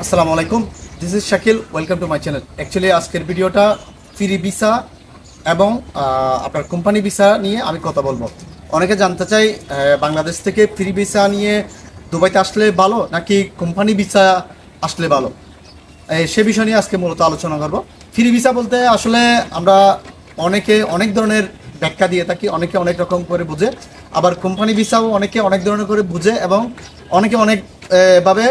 আসসালামু আলাইকুম। This is Shakil welcome to my channel actually আজকের ভিডিওটা ফ্রি ভিসা এবং আপনার কোম্পানি ভিসা নিয়ে আমি কথা বলব। অনেকে জানতে চাই বাংলাদেশ থেকে ফ্রি ভিসা নিয়ে দুবাইতে আসলে ভালো নাকি কোম্পানি ভিসা আসলে ভালো? সে বিষয় নিয়ে আজকে মূলত আলোচনা করব। ফ্রি ভিসা বলতে আসলে আমরা অনেকে অনেক ধরনের ব্যাখ্যা দিয়ে থাকি অনেকে অনেক রকম করে বুঝে। আবার কোম্পানি ভিসাও অনেকে অনেক ধরনের করে বুঝে এবং অনেকে অনেক আহ, ভাবে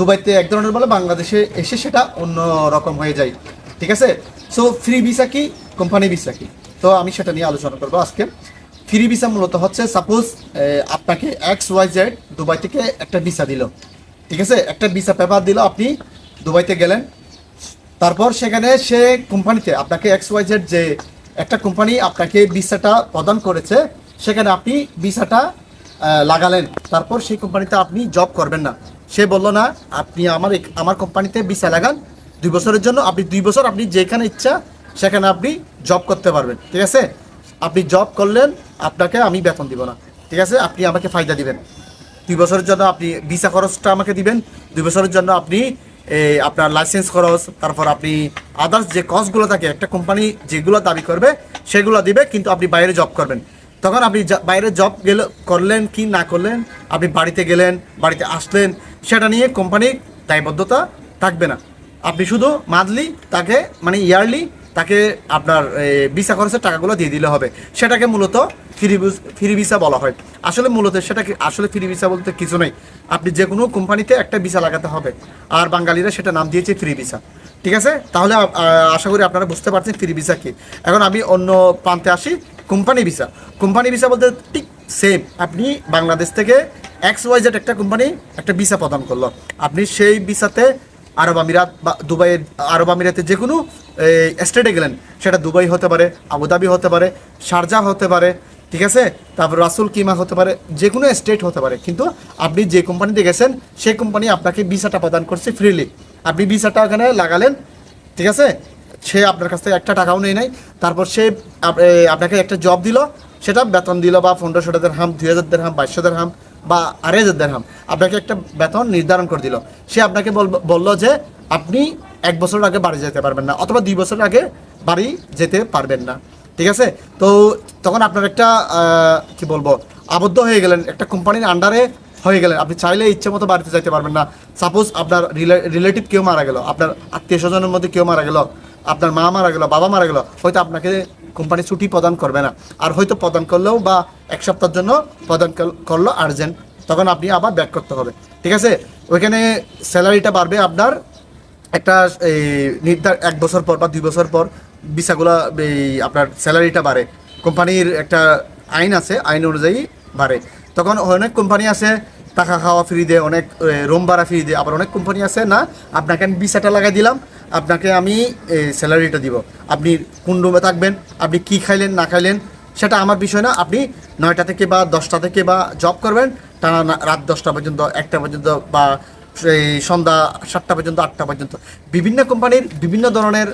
দুবাইতে এক ধরনের বলে বাংলাদেশে এসে সেটা অন্য রকম হয়ে যায়। ঠিক আছে? সো ফ্রি ভিসা কি? কোম্পানি ভিসা কি? তো আমি সেটা নিয়ে আলোচনা করব আজকে। ফ্রি ভিসা মূলত হচ্ছে সাপোজ আপনাকে এক্স ওয়াই জেড দুবাই থেকে একটা ভিসা দিল। ঠিক আছে? একটা ভিসা পেপার দিল, আপনি দুবাইতে গেলেন। তারপর সেখানে সে কোম্পানিতে আপনাকে এক্স ওয়াই জেড যে একটা কোম্পানি আপনাকে ভিসাটা প্রদান করেছে, সেখানে আপনি ভিসাটা লাগালেন। তারপর সেই কোম্পানিতে আপনি জব করবেন না। সে বলল, না, আপনি আমার আমার কোম্পানিতে ভিসা লাগান। দুই বছরের জন্য আপনি, দুই বছর আপনি যেখানে ইচ্ছা, সেখানে আপনি জব করতে পারবেন, ঠিক আছে? আপনি জব করলেন, আপনাকে আমি বেতন দিব না, ঠিক আছে? আপনি আমাকে ফায়দা দিবেন। দুই বছরের জন্য আপনি ভিসা খরচটা আমাকে দিবেন। দুই বছরের জন্য আপনি আপনার লাইসেন্স খরচ, তারপর আপনি আদার্স যে কস্টগুলো থাকে, একটা কোম্পানি যেগুলো দাবি করবে, সেগুলো দিবে, কিন্তু আপনি বাইরে জব করবেন। তখন আপনি বাইরে জব গেলে, করলেন কি না করলেন, আপনি বাড়িতে গেলেন, বাড়িতে আসলেন সেটা নিয়ে কোম্পানির দায়বদ্ধতা থাকবে না। আপনি শুধু মান্থলি তাকে মানে ইয়ারলি তাকে আপনার ভিসা খরচের টাকাগুলো দিয়ে দিলে হবে। সেটাকে মূলত ফ্রি ফ্রি ভিসা বলা হয়। আসলে মূলত সেটাকে, আসলে ফ্রি ভিসা বলতে কিছু নেই। আপনি যে কোনো কোম্পানিতে একটা ভিসা লাগাতে হবে। আর বাঙালিরা সেটা নাম দিয়েছে ফ্রি ভিসা। ঠিক আছে? তাহলে আশা করি আপনারা বুঝতে পারছেন ফ্রি ভিসা কি। এখন আমি অন্য প্রান্তে আসি। Company visa. কোম্পানি ভিসা বলতে ঠিক সেম আপনি বাংলাদেশ থেকে এক্স ওয়াই জেড একটা কোম্পানি একটা ভিসা প্রদান করল। আপনি সেই ভিসাতে আরব আমিরাত বা দুবাই আরব আমিরাতে যে কোনো স্টেটে গেলেন। সেটা দুবাই হতে পারে, আবুধাবি হতে পারে, শারজা হতে পারে, ঠিক আছে? তারপর রাসুল কিমা হতে পারে যে কোনো স্টেট হতে পারে। কিন্তু আপনি যে কোম্পানিতে গেছেন, সেই কোম্পানি আপনাকে ভিসাটা প্রদান করছে ফ্রিলি আপনি ভিসাটা ওখানে লাগালেন, ঠিক আছে? সে আপনার কাছ থেকে একটা টাকাও নেই নাই। তারপর সে আপনাকে একটা জব দিল, সেটা বেতন দিল বা পনেরোশো টাকার হাম, দুই হাজারদের হাম, বাইশশো হাম। বা আড়াই হাজার দেড় হাম আপনাকে একটা বেতন নির্ধারণ করে দিল। সে আপনাকে বলল যে আপনি এক বছর আগে বাড়ি যেতে পারবেন না অথবা দুই বছর আগে বাড়ি যেতে পারবেন না। ঠিক আছে? তো তখন আপনার একটা কি বলব, আবদ্ধ হয়ে গেলেন, একটা কোম্পানির আন্ডারে হয়ে গেলেন। আপনি চাইলে ইচ্ছে মতো বাড়িতে যাইতে পারবেন না। সাপোজ আপনার রিলেটিভ কেউ মারা গেল, আপনার আত্মীয় স্বজনের মধ্যে কেউ মারা গেল আপনার মা মারা গেল, বাবা মারা গেল, হয়তো আপনাকে কোম্পানি ছুটি প্রদান করবে না। আর হয়তো প্রদান করলেও বা এক সপ্তাহের জন্য প্রদান কর- করল আর্জেন্ট, তখন আপনি আবার ব্যাক করতে হবে। ঠিক আছে? ওইখানে স্যালারিটা বাড়বে আপনার একটা, এই, নির্ধার, এক বছর পর বা দুই বছর পর ভিসাগুলো, এই, আপনার স্যালারিটা বাড়ে। কোম্পানির একটা আইন আছে, আইন অনুযায়ী বাড়ে। তখন অনেক কোম্পানি আছে, টাকা খাওয়া ফ্রি দেয়, অনেক রুম ভাড়া ফ্রি দেয়, আবার অনেক কোম্পানি আছে না, আপনাকে আমি ভিসাটা লাগাই দিলাম আপনাকে আমি স্যালারিটা দিব। আপনি কোন রুমে থাকবেন, আপনি কি খাইলেন, না খাইলেন, সেটা আমার বিষয় না। আপনি নয়টা থেকে বা দশটা থেকে বা জব করবেন, টানা রাত দশটা পর্যন্ত, একটা পর্যন্ত বা এই সন্ধ্যা সাতটা পর্যন্ত, আটটা পর্যন্ত। বিভিন্ন কোম্পানির বিভিন্ন ধরনের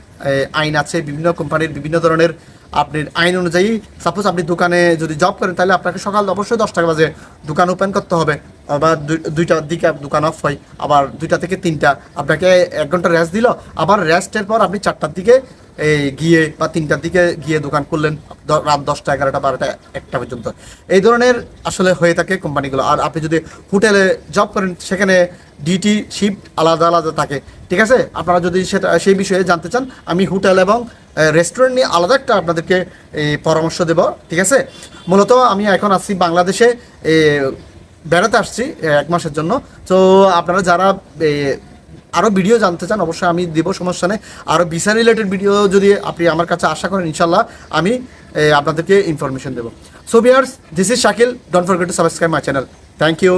আইন আছে, বিভিন্ন কোম্পানির বিভিন্ন ধরনের আপনার আইন অনুযায়ী সাপোজ আপনি দোকানে যদি জব করেন, তাহলে আপনাকে সকাল অবশ্যই দশটা বাজে দোকান ওপেন করতে হবে। আবার দুই- দুইটার দিকে দোকান অফ হয়, আবার দুইটা থেকে তিনটা। আপনাকে এক ঘণ্টা রেস্ট দিল, আবার রেস্টের পর আপনি চারটার দিকে এই গিয়ে বা তিনটার দিকে গিয়ে দোকান করলেন রাত দশটা, এগারোটা, বারোটা, একটা পর্যন্ত। এই ধরনের আসলে হয়ে থাকে কোম্পানিগুলো। আর আপনি যদি হোটেলে জব করেন, সেখানে ডিটি শিফট আলাদা আলাদা থাকে। ঠিক আছে? আপনারা যদি সেটা সেই বিষয়ে জানতে চান, আমি হোটেল এবং রেস্টুরেন্ট নিয়ে আলাদা একটা আপনাদেরকে পরামর্শ দেব। ঠিক আছে? মূলত আমি এখন আসছি বাংলাদেশে বেড়াতে আসছি এক মাসের জন্য। তো আপনারা যারা আরও ভিডিও জানতে চান, অবশ্যই আমি দেবো, সমস্যা নেই। আরও ভিসা রিলেটেড ভিডিও যদি আপনি আমার কাছে আশা করেন, ইনশাল্লাহ আমি আপনাদেরকে ইনফরমেশন দেবো। So viewers this is Shakil don't forget to subscribe my channel thank you